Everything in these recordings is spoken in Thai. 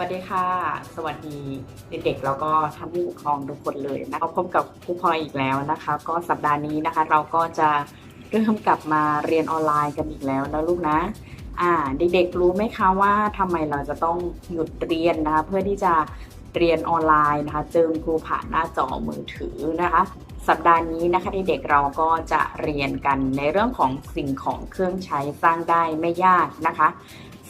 วัสดีค่ะ สวัสดีเด็กๆแล้วก็ท่านผู้ปกครองทุกคนเลยนะคะพบกับครูพลอยอีกแล้วนะคะ ก็สัปดาห์นี้นะคะ เราก็จะเริ่มกลับมาเรียนออนไลน์กันอีกแล้วนะลูกนะอ่าเด็กๆรู้ไหมคะว่าทำไมเราจะต้องหยุดเรียนนะคะเพื่อที่จะเรียนออนไลน์นะคะเจอครูผ่านหน้าจอมือถือนะคะสัปดาห์นี้นะคะเด็กๆเราก็จะเรียนกันในเรื่องของสิ่งของเครื่องใช้สร้างได้ไม่ยากนะคะ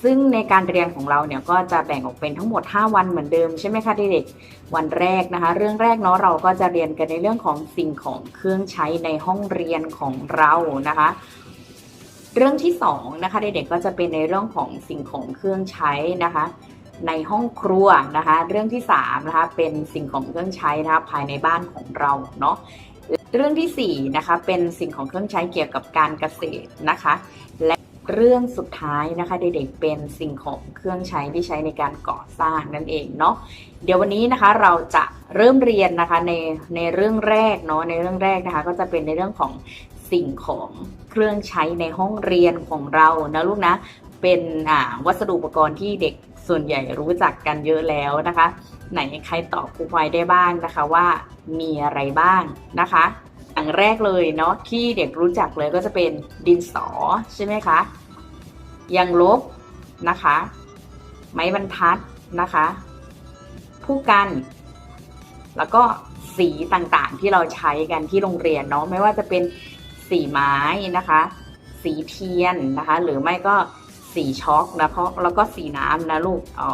ซึ่งในการเรียนของเราเนี่ยก็จะแบ่งออกเป็นทั้งหมด 5 วันเหมือนเดิมใช่ไหมคะเด็กๆวันแรกนะคะ เรื่องแรกเนาะเราก็จะเรียนกันในเรื่องของสิ่งของเครื่องใช้ในห้องเรียนของเรานะคะ เรื่องที่2นะคะเด็กๆก็จะเป็นในเรื่องของสิ่งของเครื่องใช้นะคะ ในห้องครัวนะคะ เรื่องที่3นะคะเป็นสิ่งของเครื่องใช้นะคะภายในบ้านของเราเนาะเรื่องที่4นะคะเป็นสิ่งของเครื่องใช้เกี่ยวกับการเกษตรนะคะ และ เรื่องสุดท้ายนะคะเด็กๆเป็นสิ่งของเครื่องใช้ที่ใช้ในการก่อสร้างนั่นเองเนาะเดี๋ยววันนี้นะคะเราจะเริ่มเรียนนะคะในในเรื่องแรกเนาะในเรื่องแรกนะคะ ก็จะเป็นในเรื่องของสิ่งของเครื่องใช้ในห้องเรียนของเรานะลูกนะเป็นอ่าวัสดุอุปกรณ์ที่เด็กส่วนใหญ่รู้จักกันเยอะแล้วนะคะ ไหนใครตอบครูพลอยได้บ้างนะคะว่ามีอะไรบ้างนะคะอย่างแรกเลยเนาะที่เด็กรู้จักเลยก็จะเป็นดินสอใช่ไหมคะ ยางลบนะคะ ไม้บรรทัดนะคะ ผู้กัน แล้วก็สีต่างๆที่เราใช้กันที่โรงเรียนเนาะไม่ว่าจะเป็นสีไม้นะคะ สีเทียนนะคะ หรือไม่ก็สีช็อกนะเพราะแล้วก็สีน้ำนะลูกอ๋อ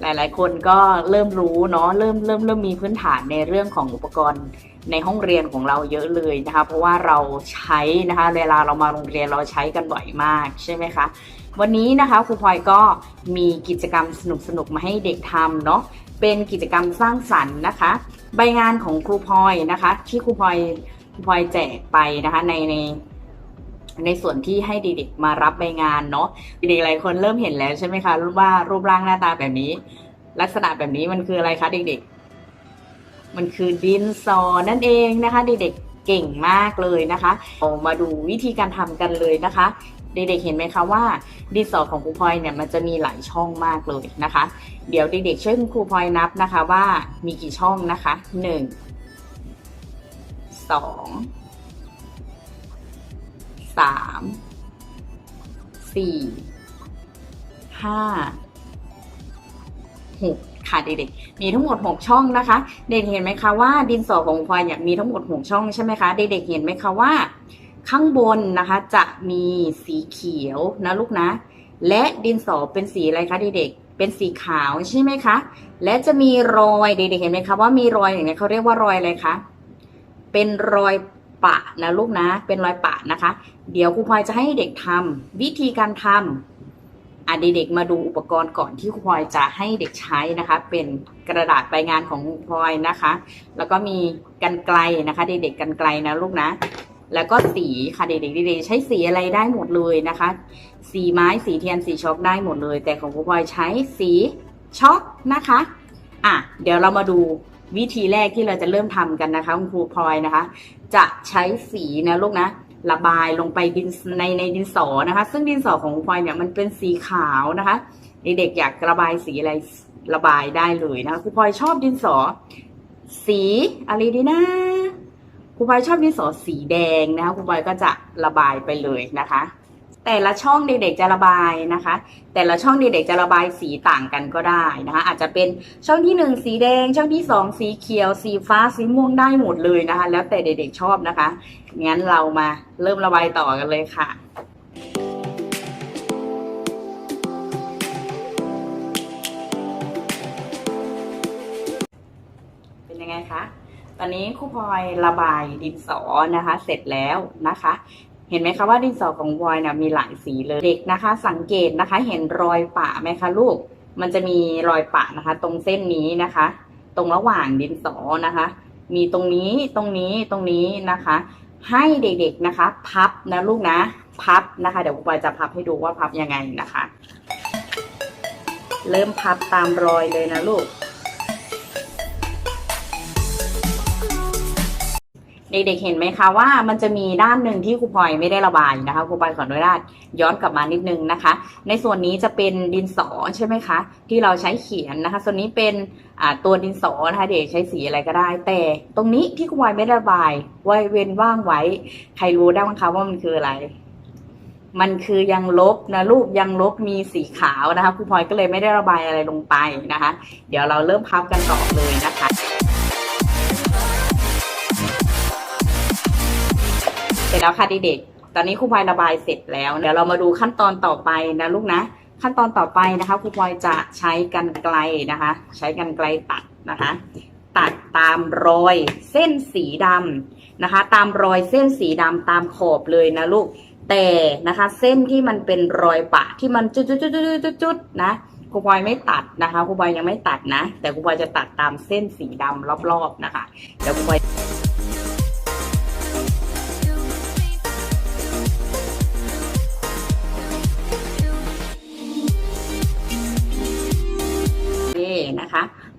หลายๆ คนก็เริ่มรู้เนาะเริ่มเริ่มเริ่มมีพื้นฐานในเรื่องของอุปกรณ์ ในห้องเรียนของเราเยอะเลยนะคะ เพราะว่าเราใช้นะคะเวลาเรามาโรงเรียนเราใช้กันบ่อยมากใช่ไหมคะวันนี้นะคะครูพลอยก็มีกิจกรรมสนุกๆมาให้เด็กทำเนาะเป็นกิจกรรมสร้างสรรค์นะคะ ใบงานของครูพลอยนะคะ ที่ครูพลอยครูพลอยแจกไปนะคะในในในส่วนที่ให้เด็กๆมารับใบงานเนาะเด็กๆหลายคนเริ่มเห็นแล้วใช่ไหมคะว่ารูปร่างหน้าตาแบบนี้ ลักษณะแบบนี้มันคืออะไรคะเด็กๆ มันคือดินสอนั่นเองนะคะ เด็กๆเก่งมากเลยนะคะเรามาดูวิธีการทำกันเลยนะคะ เด็กๆเห็นไหมคะว่า ดินสอของครูพลอยเนี่ยมันจะมีหลายช่องมากเลยนะคะ เดี๋ยวเด็กๆช่วยคุณครูพลอยนับนะคะว่ามีกี่ช่องนะคะหนึ่งสองสามสี่ห้าหก ค่ะเด็กๆ มีทั้งหมด 6 ช่องนะคะ เด็กเห็นไหมคะว่าดินสอของพลอยมีทั้งหมด 6 ช่องใช่ไหมคะ เด็กๆเห็นไหมคะว่า ข้างบนนะคะจะมีสีเขียวนะลูกนะ และดินสอเป็นสีอะไรคะเด็กๆ เป็นสีขาวใช่ไหมคะ และจะมีรอยเด็กๆเห็นไหมคะว่ามีรอยอย่างนี้เขาเรียกว่ารอยอะไรคะ เป็นรอยปะนะลูกนะ เป็นรอยปะนะคะ เดี๋ยวครูพลอยจะให้เด็กทำวิธีการทำ อะเด็กๆมาดูอุปกรณ์ก่อนที่พลอยจะให้เด็กใช้นะคะ เป็นกระดาษใบงานของพลอยนะคะ แล้วก็มีกันไกลนะคะ เด็กๆกันไกลนะลูกนะ แล้วก็สีค่ะเด็กๆเด็กๆใช้สีอะไรได้หมดเลยนะคะ สีไม้สีเทียนสีช็อกได้หมดเลย แต่ของครูพลอยใช้สีช็อกนะคะอะเดี๋ยวเรามาดูวิธีแรกที่เราจะเริ่มทำกันนะคะคุณครูพลอยนะคะ จะใช้สีนะลูกนะ ระบายลงไปดินในในดินสอนะคะ ซึ่งดินสอของพลอยเนี่ยมันเป็นสีขาวนะคะเด็กๆอยากระบายสีอะไรระบายได้เลยนะคะครูพลอยชอบดินสอ สีอะไรดีนะครูพลอยชอบดินสอสีแดงนะคะครูพลอยก็จะระบายไปเลยนะคะ แต่ละช่องเด็กๆจะระบายนะคะ แต่ละช่องเด็กๆจะระบายสีต่างกันก็ได้นะคะ อาจจะเป็นช่องที่หนึ่งสีแดง ช่องที่สองสีเขียว สีฟ้าสีม่วงได้หมดเลยนะคะ แล้วแต่เด็กๆชอบนะคะงั้นเรามาเริ่มระบายต่อกันเลยค่ะเป็นยังไงคะตอนนี้ครูพลอยระบายดินสอนะคะ เสร็จแล้วนะคะ เห็นไหมคะว่าดินสอของพลอยนะมีหลายสีเลยเด็กนะคะ สังเกตนะคะ เห็นรอยปะไหมคะลูก มันจะมีรอยปะนะคะ ตรงเส้นนี้นะคะ ตรงระหว่างดินสอนะคะ มีตรงนี้ตรงนี้ตรงนี้นะคะ ให้เด็กๆนะคะ พับนะลูกนะ พับนะคะ เดี๋ยวครูพลอยจะพับให้ดูว่าพับยังไงนะคะ เริ่มพับตามรอยเลยนะลูก เด็กๆเห็นไหมคะว่ามันจะมีด้านหนึ่งที่ครูพลอยไม่ได้ระบายนะคะครูพลอยขออนุญาตย้อนกลับมานิดนึงนะคะ ในส่วนนี้จะเป็นดินสอใช่ไหมคะ ที่เราใช้เขียนนะคะ ส่วนนี้เป็นตัวดินสอนะคะเด็กใช้สีอะไรก็ได้ แต่ตรงนี้ที่ครูพลอยไม่ได้ระบายไว้เว้นว่างไว้ ใครรู้ได้บ้างคะว่ามันคืออะไร มันคือยังลบนะลูกยังลบมีสีขาวนะคะครูพลอยก็เลยไม่ได้ระบายอะไรลงไปนะคะ เดี๋ยวเราเริ่มพับกันต่อเลยนะคะ แล้วค่ะเด็กๆตอนนี้ครูพลอยระบายเสร็จแล้ว เดี๋ยวเรามาดูขั้นตอนต่อไปนะลูกนะ ขั้นตอนต่อไปนะคะครูพลอยจะใช้กันไกลนะคะ ใช้กันไกลตัดนะคะ ตัดตามรอยเส้นสีดำนะคะ ตามรอยเส้นสีดำตามขอบเลยนะลูกแต่นะคะเส้นที่มันเป็นรอยปะที่มันจุดจุดจุดจุดจุดนะครูพลอยไม่ตัดนะคะครูพลอยยังไม่ตัดนะ แต่ครูพลอยจะตัดตามเส้นสีดำรอบๆนะคะเดี๋ยวครูพลอย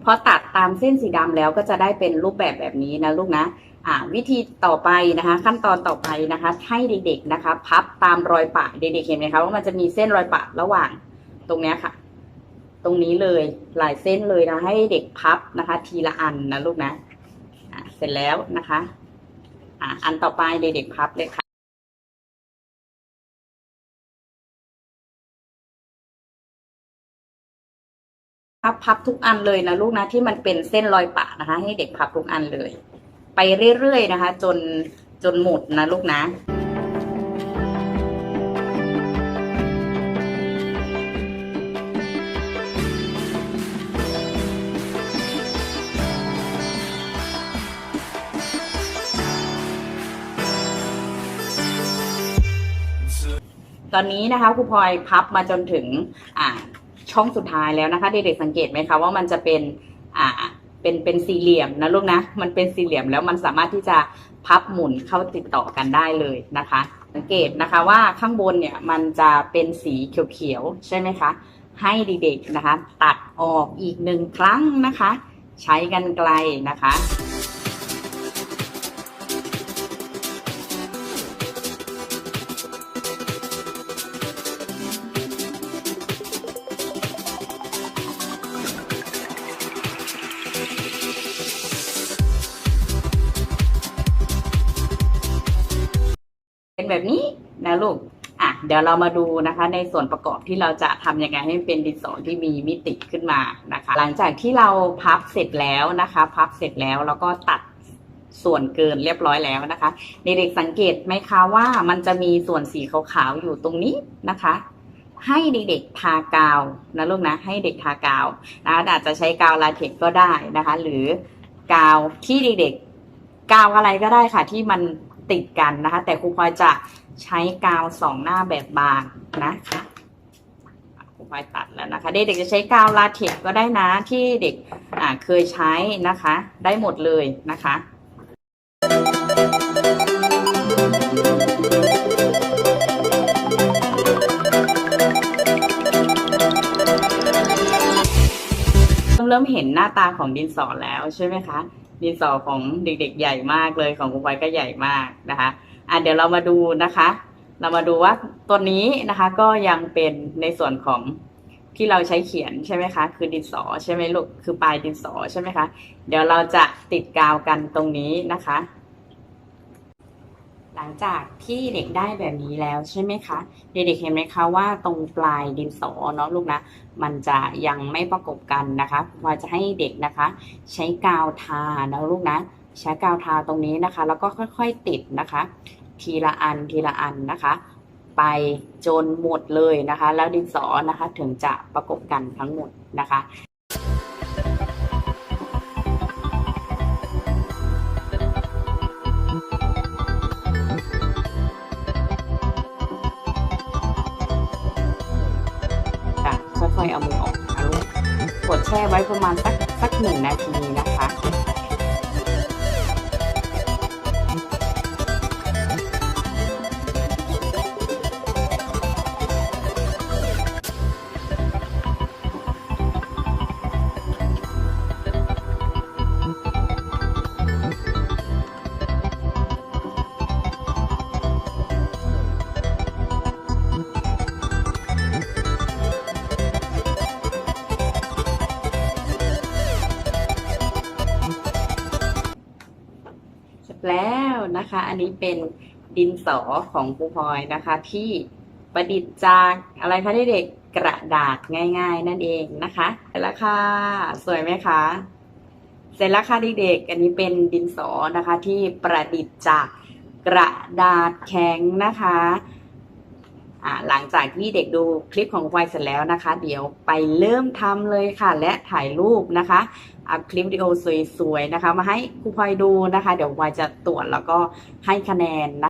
อตัดตามเส้นสีดำแล้วก็จะได้เป็นรูปแบบแบบนี้นะลูกนะอ่าวิธีต่อไปนะคะ ขั้นตอนต่อไปนะคะ ให้เด็กๆนะคะ พับตามรอยปะเด็กๆเห็นไหมคะว่ามันจะมีเส้นรอยปะระหว่างตรงเนี้ยค่ะ ตรงนี้เลยหลายเส้นเลยนะให้เด็กพับนะคะ ทีละอันนะลูกนะอ่าเสร็จแล้วนะคะอ่าอันต่อไปเด็กๆพับเลยค่ะ พับพับทุกอันเลยนะลูกนะที่มันเป็นเส้นรอยปะนะคะ ให้เด็กพับทุกอันเลย ไปเรื่อยๆนะคะ จนจนหมดนะลูกนะตอนนี้นะคะครูพลอยพับมาจนถึงอ่า ช่องสุดท้ายแล้วนะคะเด็กๆสังเกตไหมคะว่ามันจะเป็นอ่าเป็นเป็นสี่เหลี่ยมนะลูกนะ มันเป็นสี่เหลี่ยมแล้วมันสามารถที่จะพับหมุนเข้าติดต่อกันได้เลยนะคะ สังเกตนะคะว่าข้างบนเนี่ยมันจะเป็นสีเขียวๆใช่ไหมคะให้เด็กๆนะคะ ตัดออกอีกหนึ่งครั้งนะคะ ใช้กันไกลนะคะ เป็นแบบนี้นะลูก อะ เดี๋ยวเรามาดูนะคะ ในส่วนประกอบที่เราจะทำยังไงให้เป็นดินสอที่มีมิติขึ้นมานะคะ หลังจากที่เราพับเสร็จแล้วนะคะ พับเสร็จแล้วแล้วก็ตัดส่วนเกินเรียบร้อยแล้วนะคะ เด็กๆสังเกตไหมคะว่ามันจะมีส่วนสีขาวๆอยู่ตรงนี้นะคะ ให้เด็กๆทากาวนะลูกนะ ให้เด็กทากาวนะอาจจะใช้กาวลาเท็กก็ได้นะคะ หรือกาวที่เด็กๆกาวอะไรก็ได้ค่ะที่มัน ติดกันนะคะ แต่ครูพลอยจะใช้กาวสองหน้าแบบบางนะคะครูพลอยตัดแล้วนะคะเด็กๆจะใช้กาวลาเท็กก็ได้นะที่เด็กเคยใช้นะคะ ได้หมดเลยนะคะเริ่มเห็นหน้าตาของดินสอแล้วใช่ไหมคะ ดินสอของเด็กๆใหญ่มากเลยของคุณไว้ก็ใหญ่มากนะคะอะเดี๋ยวเรามาดูนะคะ เรามาดูว่าตัวนี้นะคะก็ยังเป็นในส่วนของที่เราใช้เขียนใช่ไหมคะ คือดินสอใช่ไหมลูกคือปลายดินสอใช่ไหมคะ เดี๋ยวเราจะติดกาวกันตรงนี้นะคะ หลังจากที่เด็กได้แบบนี้แล้วใช่ไหมคะ เด็กๆเห็นไหมคะว่าตรงปลายดินสอเนาะลูกนะ มันจะยังไม่ประกบกันนะคะว่าจะให้เด็กนะคะ ใช้กาวทานะลูกนะ ใช้กาวทาตรงนี้นะคะ แล้วก็ค่อยๆติดนะคะ ทีละอันทีละอันนะคะ ไปจนหมดเลยนะคะ แล้วดินสอนะคะถึงจะประกบกันทั้งหมดนะคะค่ะ ประมาณสักสักหนึ่งนาทีนะคะ นะคะ อันนี้เป็นดินสอของครูพลอยนะคะ ที่ประดิษฐ์จากอะไรคะเด็กๆกระดาษง่าย ๆ นั่นเองนะคะเสร็จแล้วค่ะสวยไหมคะเสร็จแล้วค่ะเด็กๆอันนี้เป็นดินสอนะคะที่ประดิษฐ์จากกระดาษแข็งนะคะ หลังจากที่เด็กดูคลิปของควายเสร็จแล้วนะคะ เดี๋ยวไปเริ่มทำเลยค่ะ และถ่ายรูปนะคะอัพคลิปวิดีโอสวยๆนะคะ มาให้ครูพลอยดูนะคะ เดี๋ยวควายจะตรวจแล้วก็ให้คะแนนนะ